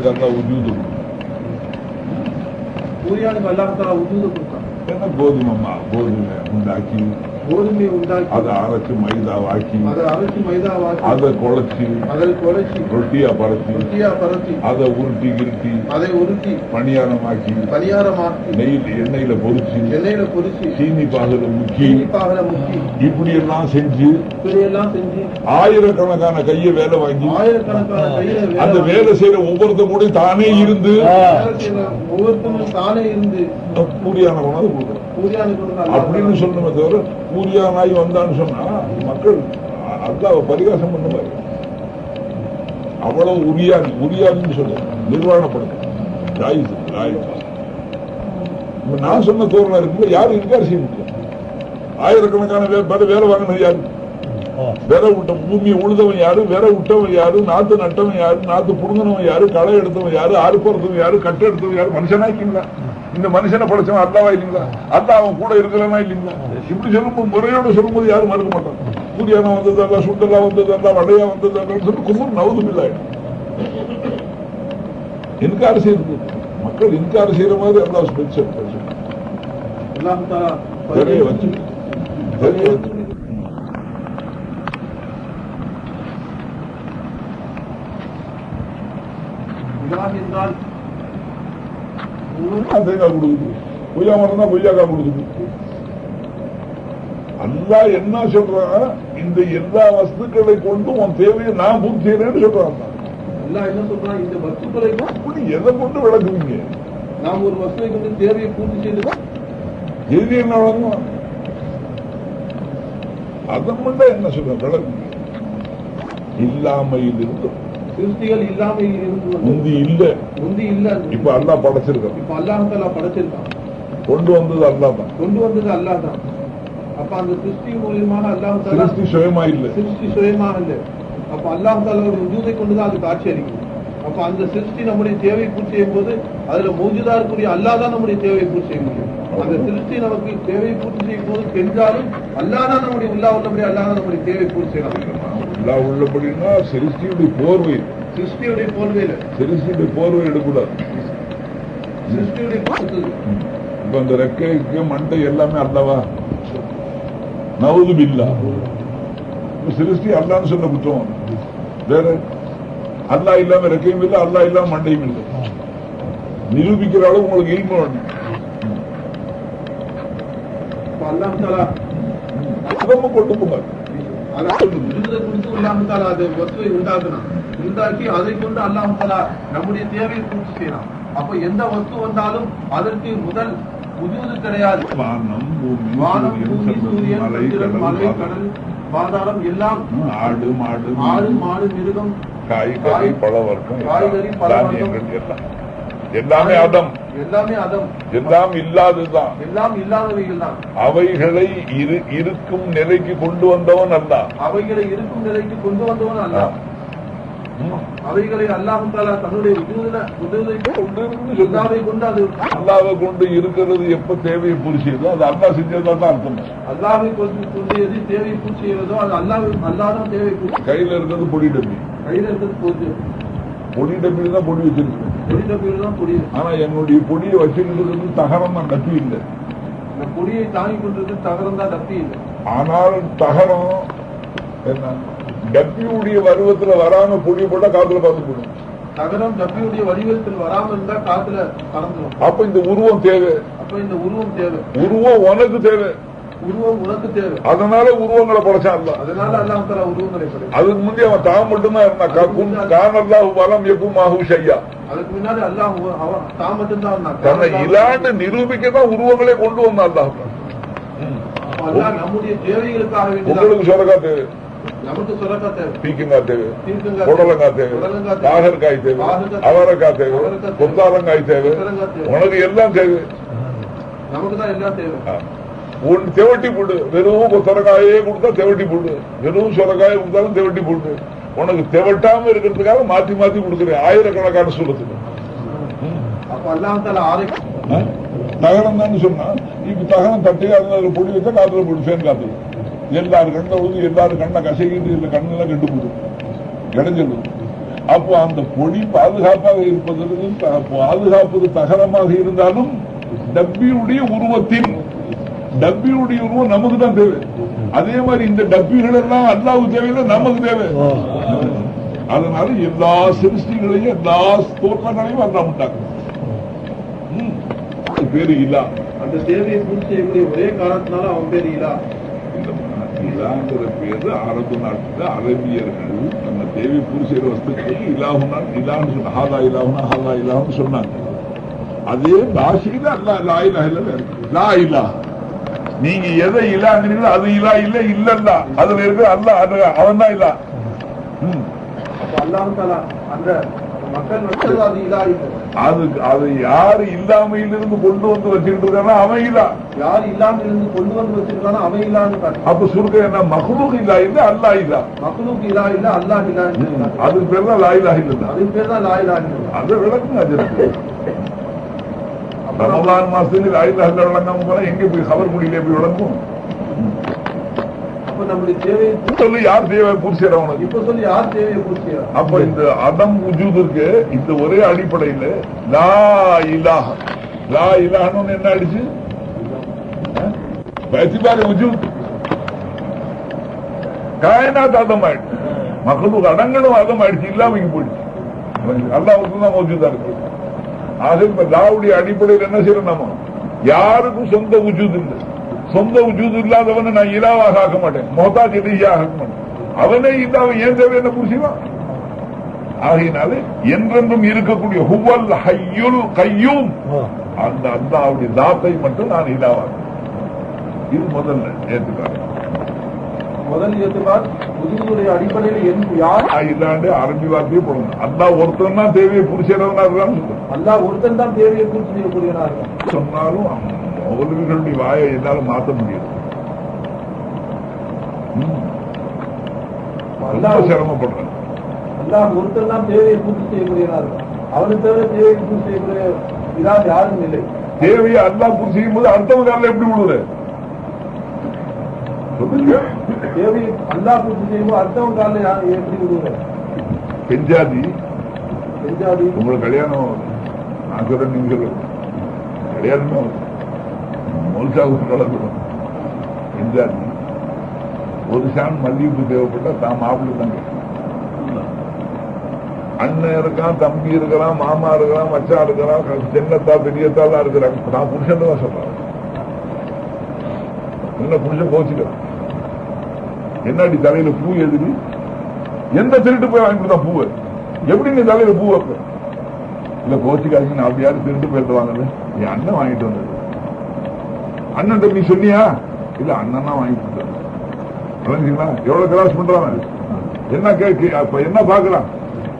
பூரியானுக்கு அந்த உஜூது சூர்யானுக்கு அல்லாஹால உதூத கொடுத்தான் என்ன கோதுமை மா கோதுமை உண்டாக்கி அதை அரைச்சு மைதாவாக்கி அதை அரைச்சி மைதாவாக்கி அதை குழச்சி அதை குறைச்சி ரொட்டியா பரத்தி ரொட்டியா பரத்தி அதை உருட்டி கிருட்டி அதை உருட்டி பணியாரமாக்கி பணியாரமாக்கி நெய்யில் எண்ணெயில பொரிச்சு எண்ணெயில பொரிச்சு சீனி பாகுல முக்கி சீனிப்பாகல முக்கி இப்படி எல்லாம் செஞ்சு இப்படியெல்லாம் செஞ்சு ஆயிரக்கணக்கான கையை வேலை வாங்கி ஆயிரக்கணக்கான கையில அந்த வேலை செய்யற ஒவ்வொருத்த கூட தானே இருந்து ஒவ்வொருத்தரும் தானே இருந்து உணவு கொடுக்குறோம் அப்படின்னு சொல்லணுமே தவிர பூரியானாய் வந்தான்னு சொன்னா மக்கள் அல்லாஹ் பரிகாசம் பண்ண மாதிரி. அவ்வளவு உரியான் உரியான்னு சொல்லு நிர்வாணப்படுது. ஜாயிஸ் ஜாயிஸ் இப்ப நான் சொன்ன தோரணம் இருக்குல்ல யாரு இருக்காரு செய்ய முடியும்? ஆயிரக்கணக்கான வே- பேர் வேலை வாங்கினது யாரு விர விட்ட பூமியை உழுதவன் யாரு? விர விட்டவன் யாரு? நாத்து நட்டவன் யாரு? நாத்து புடுங்கினவன் யாரு? களை எடுத்தவன் யாரு? அறுப்பறத்தவன் யாரு? கட்டு எடுத்தவன் யாரு? மனுஷனா இருக்கீங்களா? இந்த மனுஷனை படைச்சவன் அல்லாவா இல்லீங்களா? அல்லா அவன் கூட இருக்கலனா இல்லீங்களா? இப்படி சொல்லும்போது முறையோட சொல்லும்போது யாரும் மறுக்க மாட்டாங்க. சூரியானா வந்தது அல்ல சுண்டலா வந்தது அல்ல வடையா வந்தது அல்ல சொல்லி கும்பல் நவதும் இல்லை இன்கார் செய்யுது மக்கள் இன்கார் செய்யற மாதிரி அல்லா ஸ்பெஷல் அல்லாஹ் தாலா நிறைய வச்சு நிறைய வச்சு இலாஹ் என்றால் ஊருக்கா தேங்காய் கொடுக்குது பொய்யா மரம் தான் பொய்யாக்காய் கொடுக்குது அல்லா என்ன சொல்றான் இந்த எல்லா வஸ்துக்களை கொண்டு உன் தேவையை நான் பூர்த்தி செய்யறேன்னு சொல்றான் அல்லாஹ் என்ன சொல்றான் இந்த வஸ்துக்களை அப்படி எதை கொண்டு விளக்குவீங்க நாம் ஒரு வஸ்துவை கொண்டு தேவையை பூர்த்தி எது என்ன வழங்கும் அதை மட்டும் என்ன சொல்ற விளக்குங்க இல்லாமையில் இருந்து வந்து முந்தி இல்ல. முந்தி இல்ல. இப்ப அல்லா படைச்சிருக்கான். இப்ப அல்லாஹ் தாலா படைச்சிருக்கான். கொண்டு வந்தது அல்லா தான். கொண்டு வந்தது அல்லாஹ் தான். அப்ப அந்த சிருஷ்டி மூலியமாக அல்லாஹ் சிருஷ்டி சுயமா இல்ல. சிருஷ்டி சுயமாக இல்லை. அப்ப அல்லாஹ் தாலா ஒரு உஜூதை கொண்டுதான் அது காட்சி அளிக்கும் அப்ப அந்த சிருஷ்டி நம்முடைய தேவை பூர்த்தி செய்யும் போது அதுல மௌஜுதா இருக்கக்கூடிய அல்லாஹ் தான் நம்முடைய தேவையை பூர்த்தி செய்ய முடியும். அந்த சிருஷ்டி நமக்கு தேவையை பூர்த்தி செய்யும் போது கெஞ்சாலும் அல்லாஹ் தான் நம்முடைய உள்ளா உள்ளபடி அல்லாஹ் தான் நம்முடைய தேவையை பூர்த்தி செய்யலாம் அல்லா உள்ளபடினா சிருஷ்டியுடைய போர்வை. சிருஷ்டியுடைய போர்வையில. சிருஷ்டியுடைய போர்வை எடுக்கூடாது சிருஷ்டியுடைய இப்ப அந்த ரெக்கைக்கு மண்டை எல்லாமே அல்லவா? நவது பில்லா சிருஷ்டி அல்லான்னு சொன்ன குற்றம். வேற அல்லா இல்லாம ரெக்கையும் இல்லை அல்லா இல்லாம மண்டையும் இல்லை. நிரூபிக்கிற அளவு உங்களுக்கு இல்மு வேணும் ரொம்ப கொண்டு போங்க அதாவது விருதை கொடுத்து அல்லாஹ் தாலா அந்த வஸ்துவை உண்டாக்குனான் உண்டாக்கி அதை கொண்டு நம்முடைய தேவையை பூர்த்தி செய்யலாம் அப்ப எந்த வஸ்து வந்தாலும் அதற்கு முதல் உஜூது கிடையாது வானம் பூமி சூரியன், மலை கடல் பாதாளம் எல்லாம் ஆடு மாடு ஆடு மாடு மிருகம் காய்கறி காய், பழ வர்க்கம் காய்கறி, பழ வர்க்கம். எல்லாம் எல்லாமே அதம். எல்லாமே அதம். எல்லாம் இல்லாததுதான். எல்லாம் இல்லாதவைகள் தான் அவைகளை இரு இருக்கும் நிலைக்கு கொண்டு வந்தவன் அல்ல. அவைகளை இருக்கும் நிலைக்கு கொண்டு வந்தவன் அல்ல. அவைகளை அல்லாஹ் தாலா தன்னுடைய அல்லாவை கொண்டு அது அல்லாவை கொண்டு இருக்கிறது எப்ப தேவையை புரிச்சதோ அது அல்லா செஞ்சதா தான் அர்த்தம். அல்லாவை கொண்டு தேவை பூச்சி செய்வதோ அது அல்லாவை அல்லாதான் தேவை கையில இருக்கிறது பொடி டப்பி கையில இருக்கிறது பொடி டப்பில தான் பொடி வச்சிருக்கு பொடித்த பேர் தான் பொடி ஆனா என்னுடைய பொடியை வச்சிருக்கிறது தகரம் தான் டப்பி இல்லை இந்த பொடியை தாங்கி கொண்டிருக்கு தகரம் தான் தப்பி இல்லை ஆனால் தகரம் என்ன டப்பியுடைய பருவத்துல வராம பொடி போட்டா காத்துல பார்த்து போடும் தகரம் டப்பியுடைய வடிவத்தில் வராம இருந்தா காத்துல பறந்துடும். அப்ப இந்த உருவம் தேவை. அப்ப இந்த உருவம் தேவை. உருவம் உனக்கு தேவை. அதனால உருவங்களை படைச்சான் அதுக்கு முந்தைய அவன் தான் மட்டும்தான் இருந்தான் காக்கும் கானல்லாஹு வலம் எக்கும் மாஹு ஷையா தன்னை இலாண்டு நிரூபிக்க தான் உருவங்களே கொண்டு வந்தான் அல்லாஹ். நம்முடைய தேவைகளுக்காக உங்களுக்கு சொரக்கா தேவை? பீக்கங்காய் தேவை. புடலங்காய் தேவை. பாகற்காய் தேவை. அவரைக்காய் தேவை. கொத்தரங்காய் தேவை. உனக்கு எல்லாம் தேவை. நமக்கு தான் எல்லாம் தேவை. உன் தெவட்டி போடு. வெறும் கொத்தரக்காயே கொடுத்தா தெவட்டி போடு. வெறும் சொரக்காயை கொடுத்தாலும் தெவட்டி போடு. உனக்கு தெவட்டாம இருக்கிறதுக்காக மாத்தி மாத்தி கொடுக்குறேன். ஆயிரக்கணக்கான ஆ? தகரம் தான் சொன்னா? இப்ப தகரம் தட்டி அதுல பொடி வச்சா காத்துல போடு ஃபேன் காத்துல. எல்லாரும் கண்ணை ஊதி எல்லாரும் கண்ணை கசைக்கிட்டு இல்ல கண்ணெல்லாம் கெட்டு போடும் இடைஞ்சல் அப்போ அந்த பொடி பாதுகாப்பாக இருப்பதற்கு பாதுகாப்பது தகரமாக இருந்தாலும் டப்பியுடைய உருவத்தில் டப்பியுடைய உருவம் நமக்கு தான் தேவை. அதே மாதிரி இந்த டப்பிகள் எல்லாம் அல்லாவுக்கு தேவையில்லை நமக்கு தேவை. அதனால எல்லா சிருஷ்டிகளையும் எல்லா தோற்றங்களையும் அல்லா உண்டாக்கு பேரு இல்லா அந்த தேவையை பூர்த்தி செய்யக்கூடிய ஒரே காரணத்தினால அவன் பேர் இலா. இலாங்கிற பேரு அரபு நாட்டுல அரபியர்கள் நம்ம தேவி பூர்சியர் வஸ்துக்கு இலாகுனா இலான்னு ஹாலா இலாகுனா ஹாலா இலான்னு சொன்னாங்க. அதே பாஷையில அல்லா லா இலா இல்ல லா இலா நீங்க எதை இலாங்கிறீங்களோ அது இலா இல்ல இல்லல்ல. அதுல இருக்கிற அல்லா அவன் தான் இல்லா. அது இல்லை அது யாரு இல்லாமையிலிருந்து கொண்டு வந்து வச்சுக்கிட்டு இருக்கானோ அவன் இல்லா. யார் இல்லாம இருந்து கொண்டு வந்து வச்சிருக்கானோ அவன் இல்லான்னு அப்ப சுருக்க என்ன மகுலூக் இல்லா இல்ல அல்லா இல்லா? மக்களுக்கு இலா இல்ல அல்லாஹ் இல்லா அதுக்கு பேர் தான் லா இலா இல்லா அதுக்கு பேர் தான் லா இலா அதை விளக்குங்க ரமலான் மாசத்துல ஆயுத விளங்காம போனா எங்க போய் கவர் குடியில போய் விளங்கும் சொல்லு யார் தேவை பூர்த்தி அவனுக்கு இப்ப சொல்லி யார் தேவையை? அப்ப இந்த அதம் உஜூதுக்கு இந்த ஒரே அடிப்படையில லா இலாஹ. லா இலாஹன்னு என்ன ஆயிடுச்சு? உஜூத் காயனாத் அதம் ஆயிடுச்சு மக்களுக்கு அடங்கணும் அதம் ஆயிடுச்சு இல்லாம போயிடுச்சு. அல்லாவுக்கு தான் மௌஜூதா இருக்கு. ஆக இப்ப லாவுடைய அடிப்படையில் என்ன செய்யறோம் நம்ம யாருக்கும் சொந்த உஜூத் இல்லை. சொந்த உஜூத் இல்லாதவனை நான் இலாவாக ஆக்க மாட்டேன். மொஹதாஜ் இலையாக ஆக்க மாட்டேன்? அவனே இல்லாம ஏன் தேவை என்ன புரிச்சுவான் ஆகையினால என்றென்றும் இருக்கக்கூடிய ஹுவல் ஹையுல் கையும். அந்த அல்லாவுடைய தாத்தை மட்டும் நான் இலாவாக இது முதல்ல ஏற்றுக்காங்க முதல் ஏத்துப்பார் உதவியுடைய அடிப்படையில் என் யார்? இல்லாண்டு அரபி வார்த்தையே போடணும். அல்லா ஒருத்தன் தான் தேவையை சொல்லுங்க அல்லாஹ் ஒருத்தன் தான் தேவையை பூர்த்தி செய்யக்கூடியவனா இருக்கான் சொன்னாலும் மௌலவிகளுடைய வாயை என்னால மாற்ற முடியாது. அல்லாஹ் சிரமப்படுறேன். அல்லாஹ் ஒருத்தன் தான் தேவையை பூர்த்தி செய்யக்கூடியவனா இருக்கான் அவனுக்கு தவிர தேவையை பூர்த்தி செய்யக்கூடிய இதாக யாரும் இல்லை. தேவையை அல்லா பூர்த்தி செய்யும் போது அடுத்தவங்க எப்படி விடுற யா- எப்படி விடுவாங்க பெஞ்சாதி செஞ்சாதி உங்களுக்கு கல்யாணம் நான் சொல்றேன் நீங்க சொல்லுங்க கல்யாணம் மோல்சாவுக்கு நடக்கணும் பெஞ்சாதி ஒரு சான் மல்லிகைப்பூ தேவைப்பட்டா தான் மாப்பிள்ளை தான். அண்ணன் இருக்கான் தம்பி இருக்கிறான் மாமா இருக்கிறான் மச்சான் இருக்கிறான் சின்னத்தா பெரியத்தாலாம் இருக்கிறாங்க. நான் புருஷன் தான் சொல்றேன். என்ன புருஷன் கோச்சிக்கிறான்? என்னடி தலையில பூ எதிரி எந்த திருட்டு போய் வாங்கி கொடுத்தா பூவை? எப்படி நீ தலையில பூ வைப்ப? இல்ல கோச்சிக்காதீங்க நான் அப்படி யாரும் திருட்டு போயிட்டு வாங்கல. என் அண்ணன் வாங்கிட்டு வந்தது. அண்ணன் நீ சொன்னியா? இல்ல அண்ணன் தான் வாங்கி கொடுத்தாரு எவ்வளவு கிராஸ் பண்றான் என்ன கேட்க அப்ப என்ன பாக்குறான்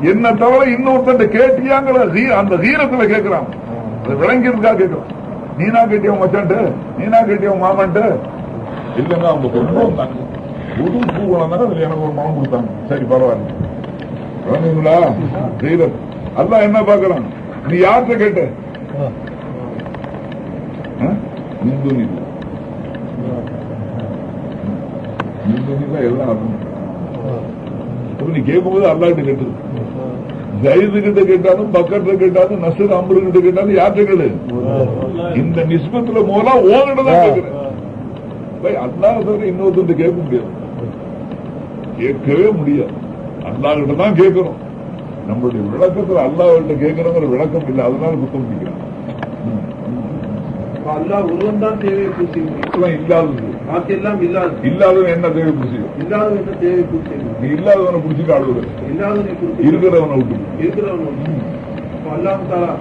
என்ன தவிர இன்னொருத்த கேட்டியாங்கிற அந்த வீரத்துல கேட்கிறான். அது இருக்கா கேட்கிறான் நீனா கேட்டிய மச்சான்ட்டு? நீனா கேட்டியவன் மாமன்ட்டு? இல்லைன்னா அவங்க கொண்டு வந்தாங்க. புது பூ வளர்ந்தாங்க அதுல எனக்கு ஒரு மனம் கொடுத்தாங்க. சரி பரவாயில்ல. வீரர். அதான் என்ன பாக்குறான் நீ யார்கிட்ட கேட்ட? நிந்துனி நிந்துனில எல்லாம் அர்த்தம். நீ கேட்கும்போது அல்லாட்ட கேட்டது ஜெயிது கிட்ட கேட்டாலும் பக்கத்துல கேட்டாலும் நசர் அம்பரு கிட்ட கேட்டாலும் யார்கிட்ட கேளு? இந்த நிஸ்பத்துல மூலா ஓங்கிட்ட தான் கேட்கிறேன். தவிர இன்னொருத்தர் கேட்க முடியாது. கேட்கவே முடியாது. அல்லாஹ் கிட்ட தான் கேட்கணும் நம்மளுடைய விளக்கத்துல அல்லாஹ்கிட்ட கேட்கணுங்கிற விளக்கம் இல்லை. அதனால குத்தம் பிடிக்கிறான் அல்லாஹ் ஒருவன் தான் தேவையை இதெல்லாம் இல்லாதது. பாக்கி எல்லாம் இல்லாது இல்லாதவன் என்ன தேவை பிடிச்சிக்கும் இல்லாதவன் முடியும் நீ இல்லாதவனை பிடிச்சிக்க ஆளுகிற இல்லாதவனை இருக்கிறவனை விட்டு இருக்கிறவன் அல்லாஹ் தாலா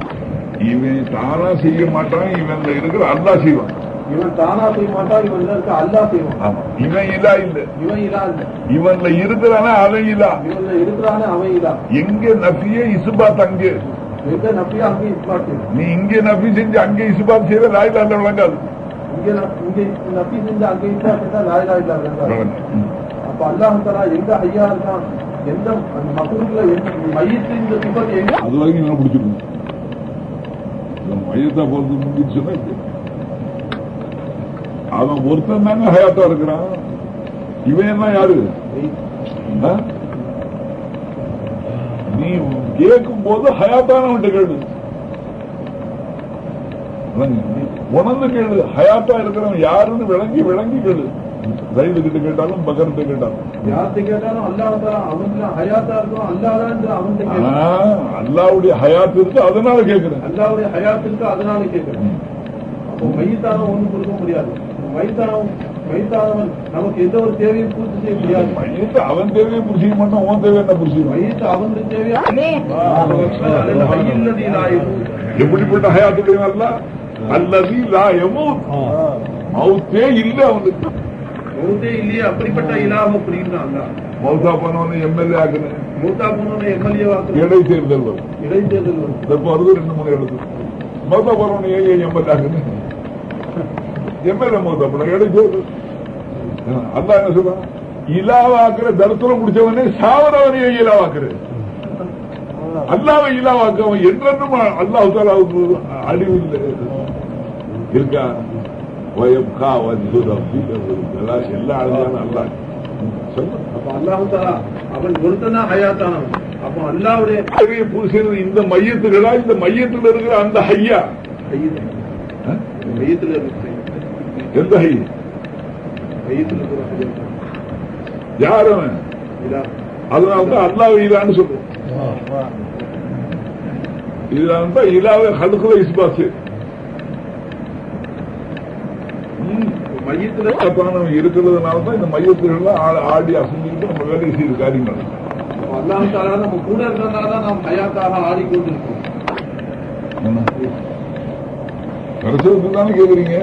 இவன் தானா செய்ய மாட்டான். இவன் இருக்கிற அல்லா செய்வான். இவன் தானா செய்ய மாட்டான் இவன் இருக்க அல்லாஹ் செய்வான் இவன் இல்லா இல்ல. இவன் இல்லா இல்ல. இவன்ல இருக்கிறானா அவன் இல்லா. இவன்ல இருக்கிறானே அவன் இல்லா. எங்க நபியே இசுபாத் அங்கே எங்க நப்பியா அங்கே இஸ்பாட்டு நீ இங்கே நபி செஞ்சு அங்கே இசுபாத் செய்யற லாயில அல்ல விளங்காது. இங்க நப்- இங்க நப்பி செஞ்சு அங்கே இஸ்பாட்டு லாயிலா இல்லா இருந்தா விளங்கு. ம். அப்ப அல்லாஹ் தாலா எங்க ஐயா இருக்கான் எந்த எந்த மையத்து இந்த சிபத் எங்க? அது வரைக்கும் நான் பிடிச்சிருக்கணும். மையத்தா போறது முடிஞ்சு சொன்னா. அவன் ஒருத்தன் தாங்க ஹயாத்தா இருக்கிறான். இவன் என்ன யாரு? நீ கேட்கும் போது ஹயாத்தானவன்ட்ட கேளு உணர்ந்து கேளு. ஹயாத்தா இருக்கிறவன் யாருன்னு விளங்கி விளங்கி கேளு. ரயிலு கிட்ட கேட்டாலும் பகரத்தை கேட்டாலும். யார்கிட்ட கேட்டாலும் அல்லாஹ் அவன் ஹயாத்தா இருக்கும் அல்லாதான் கேட்கணும் அல்லாவுடைய ஹயாத் இருக்கு அதனால கேட்கிறேன். அல்லாவுடைய ஹயாத்திற்கு அதனால கேட்கிறேன். அப்போ மையத்தானவன் ஒண்ணும் கொடுக்க முடியாது. மைத்தானவன் மைத்தானவன் நமக்கு எந்த ஒரு தேவையும் பூர்த்தி செய்ய முடியாது அவன் தேவையை புரிசிக்க மாட்டான் உன் தேவை என்ன புரிசிக்க மையத்து அவனுடைய தேவையா எப்படிப்பட்ட ஹயாத்துடைய அல்ல அல்லது லா எமூத் மவுத்தே இல்ல அவனுக்கு மௌத்தே இல்லையே அப்படிப்பட்ட இலாம புரியுறாங்க மௌத்தா பண்ணவன எம்எல்ஏ ஆக்குன மூத்தா பொண்ணு எம்எல்ஏ வாக்கு இடை தேர்தல் வரும் இடைத்தேர்தல் வரும் இப்ப வருது ரெண்டு மூணு எழுது மௌத்தா ஏன் எம்எல்ஏ ஆக்குன எம்எல்ஏ மௌத்தா பண்ண இடை தேர்தல் அல்லா என்ன சொல்றான் இலாவாக்குற தரத்துல முடிச்சவனே சாவரவனே இலாவாக்குற. அல்லாவை இலாவாக்க அவன் என்றென்றும் அல்லாஹ் தாலாவுக்கு அழிவு இல்லை. இருக்கா? வயப்கா வஜ்ஹு ரப்பிக ذுல் ஜலால் எல்லா அழகான புருஷன் இந்த மையத்துகளா இந்த மையத்தில் இருக்கிற அந்த ஆ? மையத்துல இருக்கு. எந்த ஹை மையத்துல இருக்கிற ஹையா யார் அவன் அதனால்தான் அல்லாஹ் இலான்னு சொல்றோம். இதனால தான் இலாவை ஹடுக்குல இஸ்பாசு மையத்துல மையத்தானவன் இருக்கிறதுனால தான் இந்த மையத்துகள்லாம் ஆ- ஆடி அசைஞ்சுக்கிட்டு நம்ம வேலை செய்து காரியங்கள். அப்ப அல்லாஹு தாலா நம்ம கூட இருக்கிறதுனால தான் நாம் ஹயாத்தாக ஆடிக்கொண்டிருக்கோம் கடைசிக்கு தானே கேக்குறீங்க?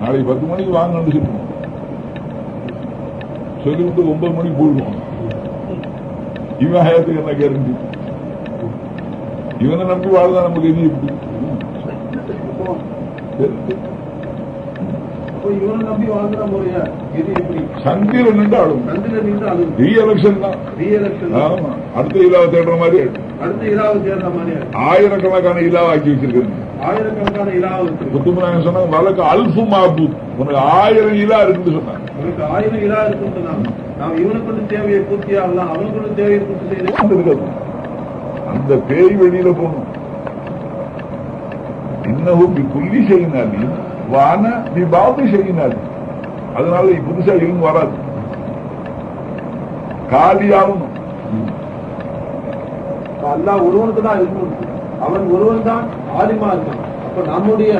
நாளைக்கு பத்து மணிக்கு வாங்கன்னு சொல்லுவோம். சொல்லிவிட்டு ஒன்பது மணிக்கு போயிடுவோம். இவன் ஹயத்துக்கு என்ன கேரண்டி இவனை நம்பி வாழ்தான் நமக்கு எது எப்படி? சந்தியில நின்று அது ரீ எலெக்ஷன் தான். ஆமா. அடுத்த இலாவை தேடுற மாதிரி ஆயிடும். ஆயிரக்கணக்கான இலாவை ஆக்கி வச்சிருக்கிறது ஆயிரக்கணக்கான இலாவை இருக்கு முத்துமநாயகம் சொன்னாங்க வழக்கு அல்ஃபு மாபூத். உனக்கு ஆயிரம் இலா இருக்குன்னு சொன்னாங்க. உனக்கு ஆயிரம் இலா இருக்குன்னு நாம் நாம் இவனுக்கு வந்து தேவையை பூர்த்தி ஆகலாம் அவனுக்கு வந்து தேவையை பூர்த்தி இருக்காது. அந்த பேய் வெளியில போகணும். இன்னமும் புள்ளி செய்யினாலி வான அதனால புதுசா இவங்க வராது. அப்ப அல்லாஹ் ஒருவனுக்கு தான் இல்மு. அவன் ஒருவன் தான் ஆலிமா இருக்கான் அப்ப நம்முடைய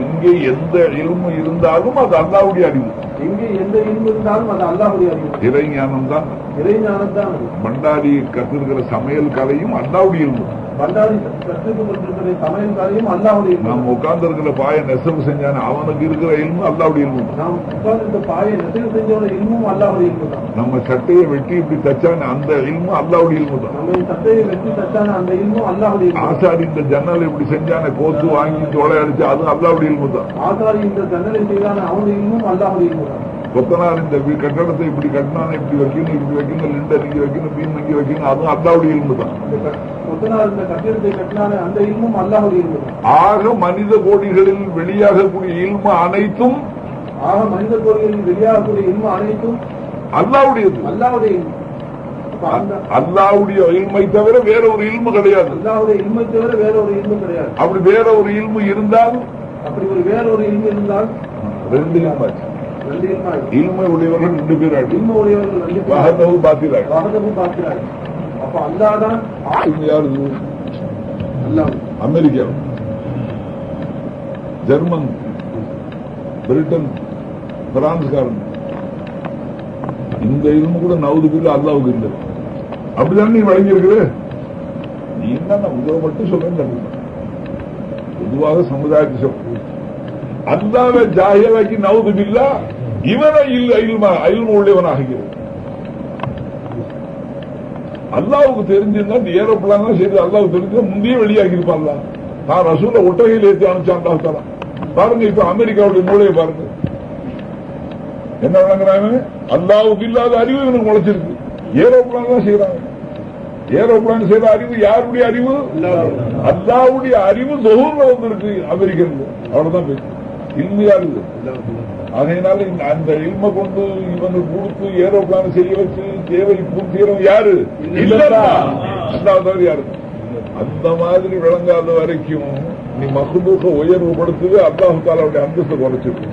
இங்கே எந்த இல்மு இருந்தாலும் அது அல்லாவுடைய அறிவு. எங்கே எந்த இல்மு இருந்தாலும் அது அல்லாஹுடைய அறிவு. இறைஞானம் தான். இறைஞானம் தான் அது. பண்டாடி கத்திருக்கிற சமையல் கலையும் அல்லாவுடைய இல்மு நாம் உட்கார்ந்து இருக்கிற பாய நெசவு செஞ்சானே அவனுக்கு இருக்கிற இல்மு அல்லாவுடைய இல்மு. நாம் உட்கார்ந்து பாயை நெசவு செஞ்சோட இல்மும் அல்லாஹுடைய இல்மு தான். நம்ம சட்டையை வெட்டி இப்படி தச்சானே அந்த இல்மு அல்லாவுடைய இல்மு தான். நம்ம சட்டையை வெற்றி தச்சான அந்த இல்மும் அல்லாஹுடைய இல்மு ஆசாரி இந்த ஜன்னல் இப்படி செஞ்சானே கோத்து வாங்கி தோலை அடிச்சு அது அல்லாவுடைய இல்மு தான். ஆசாரி இந்த தண்டனை செய்தான அவனுடைய இல்மும் அல்லாஹுடைய இல்மு தான். கொத்தனார் இந்த கட்டடத்தை இப்படி கட்டினானே இப்படி வைக்கணும் இப்படி வைக்கணும் லிண்டர் இங்க வைக்கணும் பீம் இங்க வைக்கணும் அதுவும் அல்லாவுடைய இல்மு தான். ஆக மனித கோடிகளில் வெளியாகக்கூடிய இல்மு அனைத்தும் ஆக மனித கோரிகளில் வெளியாகக்கூடிய இல்மு அனைத்தும் அல்லாவுடையது. அந்த அல்லாவுடைய இல்மை தவிர வேற ஒரு இல்மு கிடையாது. அல்லாஹுடைய இல்மை தவிர வேற ஒரு இல்மு கிடையாது. அப்படி வேற ஒரு இல்மு இருந்தால் அப்படி ஒரு வேற ஒரு இல்மு இருந்தால் ரெண்டு இல்மாச்சு இல்மா உடையவர்கள் ரெண்டு பேர் ஆடி இல்மு உடையவர்கள் ரெண்டு பேர் வகதவு பார்க்கிறார்கள் அப்ப அல்லாஹ் தான் யாரு அமெரிக்கா. ஜெர்மன். பிரிட்டன். பிரான்ஸ்காரன். இந்த இல்மு கூட நவுது பில்லு அல்லாவுக்கு இல்லை. அப்படிதான் நீ வழங்கி இருக்கிற நீ என்ன உதவ மட்டும் சொல்றேன் பொதுவாக சமுதாயத்தை சொல்ற அல்லாவை ஜாகியவாக்கி நவுது பில்லா இவனை உள்ளவனாகிறது அல்லாவுக்கு தெரிஞ்சிருந்தா இந்த ஏரோப்ளான் சரி அல்லாவுக்கு தெரிஞ்சா முந்தைய வெளியாகி இருப்பான்ல நான் ரசூல ஒட்டகையில் ஏற்றி அனுப்பிச்சான் பாருங்க இப்ப அமெரிக்காவுடைய மூளையை பாருங்க. என்ன வழங்குறாங்க? அல்லாவுக்கு இல்லாத அறிவு இவனுக்கு முளைச்சிருக்கு. ஏரோப்ளான் தான் செய்யறாங்க ஏரோப்ளான் செய்யற அறிவு யாருடைய அறிவு? அல்லாவுடைய அறிவு தொகுர்ல வந்திருக்கு அமெரிக்கனுக்கு அவ்வளவுதான் பேசு இல்மையா இந்த- அந்த இல்ம கொண்டு இவனுக்கு கொடுத்து ஏரோப்ளான் செய்ய வச்சு தேவை பூர்த்தி செய்யறவன் யாரு தவிர யாரு? அந்த மாதிரி விளங்காத வரைக்கும் நீ மஹ்லூக உயர்வுபடுத்துது அல்லாஹு தாலாவுடைய அந்தஸ்தை குறைச்சிருக்கு.